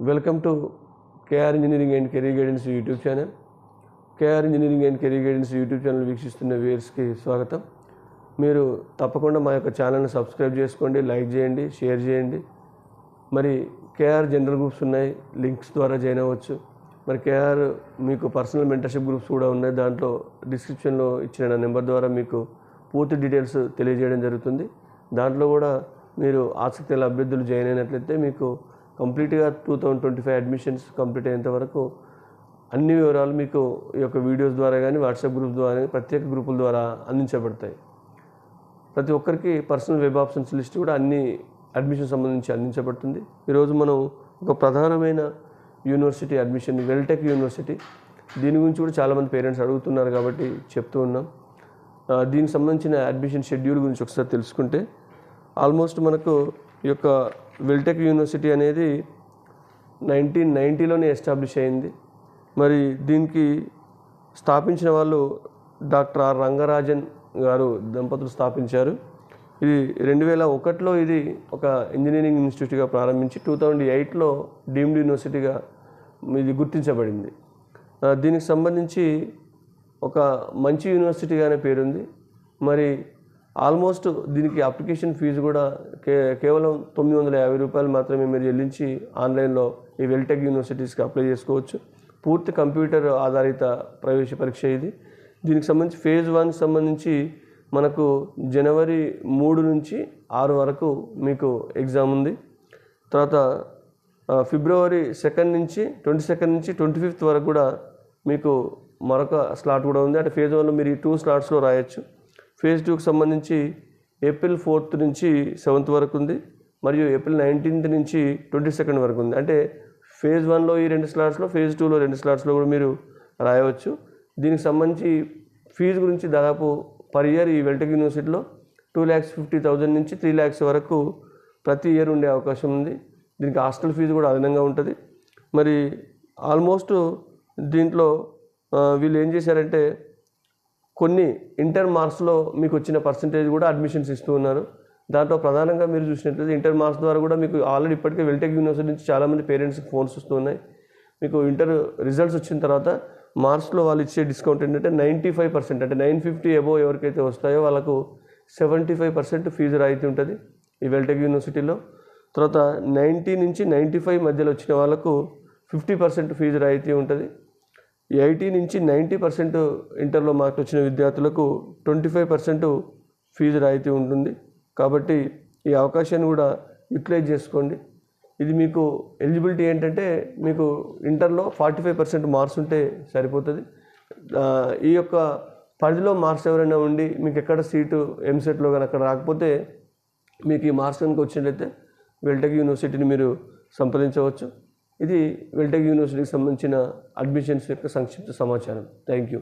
Welcome to KR engineering and career guidance YouTube channel KR engineering and career guidance YouTube channel వీక్షిస్తున్న వ్యూయర్స్కి స్వాగతం. మీరు తప్పకుండా మా యొక్క ఛానల్ని సబ్స్క్రైబ్ చేసుకోండి లైక్ చేయండి షేర్ చేయండి. మరి కేఆర్ జనరల్ గ్రూప్స్ ఉన్నాయి లింక్స్ ద్వారా జాయిన్ అవ్వచ్చు. మరి కేఆర్ మీకు పర్సనల్ మెంటర్షిప్ గ్రూప్స్ కూడా ఉన్నాయి దాంట్లో డిస్క్రిప్షన్లో ఇచ్చిన నా నెంబర్ ద్వారా మీకు పూర్తి డీటెయిల్స్ తెలియజేయడం జరుగుతుంది. దాంట్లో కూడా మీరు ఆసక్తి గల అభ్యర్థులు జాయిన్ అయినట్లయితే మీకు కంప్లీట్గా two thousand twenty five admissions complete అయ్యేంత వరకు అన్ని వివరాలు మీకు ఈ యొక్క వీడియోస్ ద్వారా కానీ వాట్సాప్ గ్రూప్ ద్వారా కానీ ప్రత్యేక గ్రూపుల ద్వారా అందించబడతాయి. ప్రతి ఒక్కరికి పర్సనల్ వెబ్ ఆప్షన్స్ లిస్ట్ కూడా అన్ని అడ్మిషన్ సంబంధించి అందించబడుతుంది. ఈరోజు మనం ఒక ప్రధానమైన యూనివర్సిటీ అడ్మిషన్ వెల్టెక్ యూనివర్సిటీ. దీని గురించి కూడా చాలామంది పేరెంట్స్ అడుగుతున్నారు కాబట్టి చెప్తూ ఉన్నాం. దీనికి సంబంధించిన అడ్మిషన్ షెడ్యూల్ గురించి ఒకసారి తెలుసుకుంటే ఆల్మోస్ట్ మనకు ఈ యొక్క వెల్టెక్ యూనివర్సిటీ అనేది నైన్టీన్ నైంటీలోనే ఎస్టాబ్లిష్ అయింది. మరి దీనికి స్థాపించిన వాళ్ళు డాక్టర్ ఆర్ రంగరాజన్ గారు దంపతులు స్థాపించారు. ఇది రెండు వేల ఒకటిలో ఇది ఒక ఇంజనీరింగ్ ఇన్స్టిట్యూట్గా ప్రారంభించి టూ థౌజండ్ ఎయిట్లో డీమ్డ్ యూనివర్సిటీగా ఇది గుర్తించబడింది. దీనికి సంబంధించి ఒక మంచి యూనివర్సిటీగానే పేరుంది. మరి ఆల్మోస్ట్ దీనికి అప్లికేషన్ ఫీజు కూడా కే కేవలం తొమ్మిది వందల యాభై రూపాయలు మాత్రమే మీరు చెల్లించి ఆన్లైన్లో ఈ వెల్టెక్ యూనివర్సిటీస్కి అప్లై చేసుకోవచ్చు. పూర్తి కంప్యూటర్ ఆధారిత ప్రవేశ పరీక్ష ఇది. దీనికి సంబంధించి ఫేజ్ వన్కి సంబంధించి మనకు జనవరి మూడు నుంచి ఆరు వరకు మీకు ఎగ్జామ్ ఉంది. తర్వాత ఫిబ్రవరి సెకండ్ నుంచి ట్వంటీ సెకండ్ నుంచి ట్వంటీ ఫిఫ్త్ వరకు కూడా మీకు మరొక స్లాట్ కూడా ఉంది. అంటే ఫేజ్ వన్లో మీరు ఈ టూ స్లాట్స్లో రాయొచ్చు. ఫేజ్ టూకి సంబంధించి ఏప్రిల్ ఫోర్త్ నుంచి సెవెంత్ వరకు ఉంది మరియు ఏప్రిల్ నైన్టీన్త్ నుంచి ట్వంటీ సెకండ్ వరకు ఉంది. అంటే ఫేజ్ వన్లో ఈ రెండు స్లాట్స్లో ఫేజ్ టూలో రెండు స్లాట్స్లో కూడా మీరు రాయవచ్చు. దీనికి సంబంధించి ఫీజు గురించి దాదాపు పర్ ఇయర్ ఈ వెల్టెక్ యూనివర్సిటీలో టూ ల్యాక్స్ ఫిఫ్టీ థౌజండ్ నుంచి త్రీ ల్యాక్స్ వరకు ప్రతి ఇయర్ ఉండే అవకాశం ఉంది. దీనికి హాస్టల్ ఫీజు కూడా అదనంగా ఉంటుంది. మరి ఆల్మోస్ట్ దీంట్లో వీళ్ళు ఏం చేశారంటే కొన్ని ఇంటర్ మార్క్స్లో మీకు వచ్చిన పర్సంటేజ్ కూడా అడ్మిషన్స్ ఇస్తూ ఉన్నారు. దాంట్లో ప్రధానంగా మీరు చూసినట్లయితే ఇంటర్ మార్క్స్ ద్వారా కూడా మీకు ఆల్రెడీ ఇప్పటికే వెల్టెక్ యూనివర్సిటీ నుంచి చాలామంది పేరెంట్స్కి ఫోన్స్ వస్తున్నాయి. మీకు ఇంటర్ రిజల్ట్స్ వచ్చిన తర్వాత మార్క్స్లో వాళ్ళు ఇచ్చే డిస్కౌంట్ ఏంటంటే నైంటీ ఫైవ్ పర్సెంట్ అంటే నైన్ ఫిఫ్టీ అబోవ్ ఎవరికైతే వస్తాయో వాళ్ళకు సెవెంటీ ఫైవ్ పర్సెంట్ ఫీజు రాయితీ ఉంటుంది ఈ వెల్టెక్ యూనివర్సిటీలో. తర్వాత నైంటీ నుంచి నైంటీ ఫైవ్ మధ్యలో వచ్చిన వాళ్ళకు ఫిఫ్టీ పర్సెంట్ ఫీజు రాయితీ ఉంటుంది. ఎయిటీ నుంచి నైంటీ పర్సెంట్ ఇంటర్లో మార్కులు వచ్చిన విద్యార్థులకు ట్వంటీ ఫైవ్ పర్సెంట్ ఫీజు రాయితీ ఉంటుంది. కాబట్టి ఈ అవకాశాన్ని కూడా యూటిలైజ్ చేసుకోండి. ఇది మీకు ఎలిజిబిలిటీ ఏంటంటే మీకు ఇంటర్లో ఫార్టీ ఫైవ్ పర్సెంట్ మార్క్స్ ఉంటే సరిపోతుంది. ఈ యొక్క పరిధిలో మార్క్స్ ఎవరైనా ఉండి మీకు ఎక్కడ సీటు ఎంసెట్లో కానీ అక్కడ రాకపోతే మీకు ఈ మార్క్స్ కనుక వచ్చినట్లయితే వెల్టెక్ యూనివర్సిటీని మీరు సంప్రదించవచ్చు. ఇది వెల్టెక్ యూనివర్సిటీకి సంబంధించిన అడ్మిషన్స్ యొక్క సంక్షిప్త సమాచారం. Thank you